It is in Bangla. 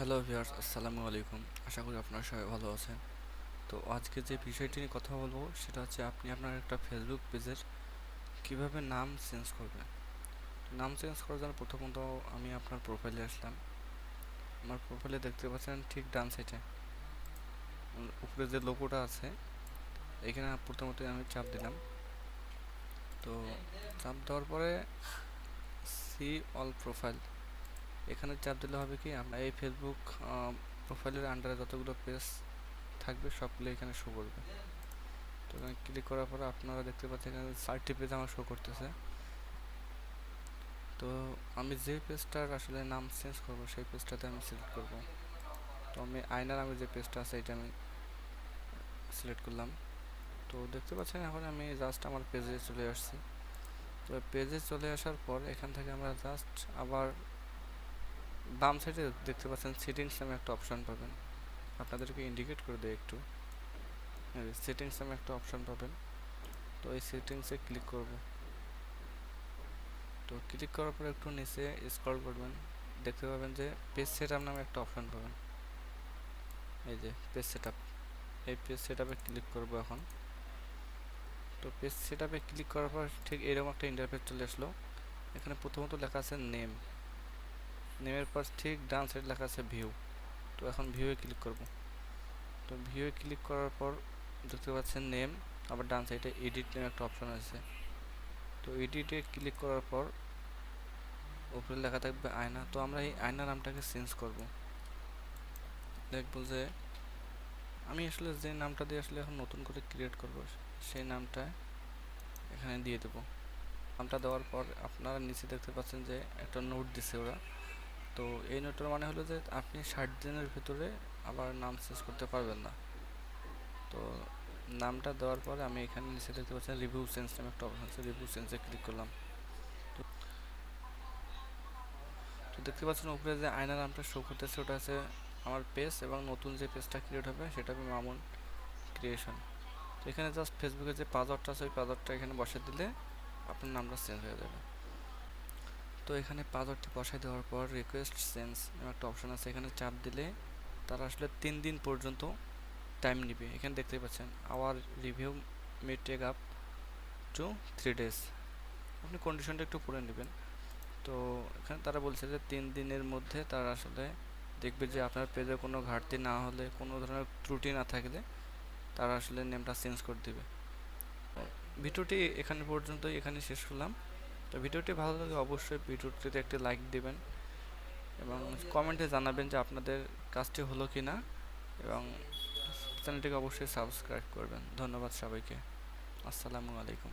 হ্যালো ভিউয়ার্স আসসালামু আলাইকুম আশা করি আপনারা সবাই ভালো আছেন। তো আজকে যে বিষয়টি নিয়ে কথা বলব, সেটা হচ্ছে আপনি আপনার একটা ফেসবুক পেজের কীভাবে নাম চেঞ্জ করবেন। নাম চেঞ্জ করার জন্য প্রথমত আমি আপনার প্রোফাইলে আসলাম। আমার প্রোফাইলে দেখতে পাচ্ছেন ঠিক ডান সাইডে উপরে যে লোগোটা আছে, এখানে প্রথমত আমি চাপ দিলাম। তো চাপ দেওয়ার পরে সি অল প্রোফাইল এখানে চাপ দিলে হবে কি, আমরা এই ফেসবুক প্রোফাইলের আন্ডারে যতগুলো পেজ থাকবে সবগুলো এখানে শো করবে। তো এখানে ক্লিক করার পরে আপনারা দেখতে পাচ্ছেন এখানে চারটি পেজ আমার শো করতেছে। তো আমি যে পেজটার আসলে নাম চেঞ্জ করব, সেই পেজটাতে আমি সিলেক্ট করব। তো আমি আয়নার আমি যে পেজটা আছে এটা আমি সিলেক্ট করলাম। তো দেখতে পাচ্ছেন এখন আমি জাস্ট আমার পেজে চলে আসছি। তো পেজে চলে আসার পর এখান থেকে আমরা জাস্ট আবার বাম সাইডে দেখতে পাচ্ছেন সেটিংস নামে একটা অপশন পাবেন। আপনাদেরকে ইন্ডিকেট করে দেয় একটু। সেটিংস নামে একটা অপশন পাবেন। তো এই সেটিংসে ক্লিক করব। তো ক্লিক করার পর একটু নিচে স্ক্রল করবেন। দেখতে পাবেন যে পেজ সেটআপ নামে একটা অপশন পাবেন। এই যে পেজ সেটআপ এই পেজ সেটআপে ক্লিক করব এখন। তো পেজ সেটআপে ক্লিক করার পর ঠিক এরকম একটা ইন্টারফেস চলে আসলো। এখানে প্রথমত লেখা আছে নেম নেমের পর ঠিক ডান সাইড লেখা আছে ভিউ তো এখন ভিউয়ে ক্লিক করব। তো ভিউয়ে ক্লিক করার পর দেখতে পাচ্ছেন নেম আবার ডান সাইডে এডিট নেমে একটা অপশন আছে। তো এডিটে ক্লিক করার পর উপরে লেখা থাকবে আয়না। তো আমরা এই আয়না নামটাকে চেঞ্জ করব। দেখব যে আমি আসলে যে নামটা দিয়ে আসলে এখন নতুন করে ক্রিয়েট করব, সেই নামটা এখানে দিয়ে দেব। নামটা দেওয়ার পর আপনারা নিচে দেখতে পাচ্ছেন যে একটা নোট দিছে ওরা। তো এই নোটটার মানে হলো যে আপনি ষাট দিনের ভিতরে আবার নাম চেঞ্জ করতে পারবেন না। তো নামটা দেওয়ার পরে আমি এখানে নিচে দেখতে পাচ্ছি রিভিউ চেঞ্জ নামে একটা অপশন আছে রিভিউ চেঞ্জে ক্লিক করলাম। তো দেখতে পাচ্ছেন উপরে যে আয়না নামটা শো করতেছে, ওটা আছে আমার পেজ এবং নতুন যে পেজটা ক্রিয়েট হবে সেটা হবে মামুন ক্রিয়েশন তো এখানে জাস্ট ফেসবুকে যে পাসওয়ার্ডটা আছে, ওই পাসওয়ার্ডটা এখানে বসে দিলে আপনার নামটা চেঞ্জ হয়ে যাবে। তো এখানে পাসওয়ার্ডটি বসাই দেওয়ার পর রিকোয়েস্ট চেঞ্জ একটা অপশন আছে। এখানে চাপ দিলে তারা আসলে তিন দিন পর্যন্ত টাইম নেবে। এখানে দেখতেই পাচ্ছেন our review may take up to three days আপনি কন্ডিশনটা একটু পড়ে নেবেন। তো এখানে তারা বলছে যে তিন দিনের মধ্যে তারা আসলে দেখবে যে আপনার পেজে কোনো ঘাটতি না হলে, কোনো ধরনের ত্রুটি না থাকলে তারা আসলে নেমটা চেঞ্জ করে দেবে। ভিডিওটি এখানে পর্যন্ত এখানে শেষ করলাম। তো ভিডিওটি ভালো লাগে অবশ্যই ভিডিওটিতে একটি লাইক দেবেন এবং কমেন্টে জানাবেন যে আপনাদের কাজটি হলো কি না এবং চ্যানেলটিকে অবশ্যই সাবস্ক্রাইব করবেন। ধন্যবাদ সবাইকে। আসসালামু আলাইকুম।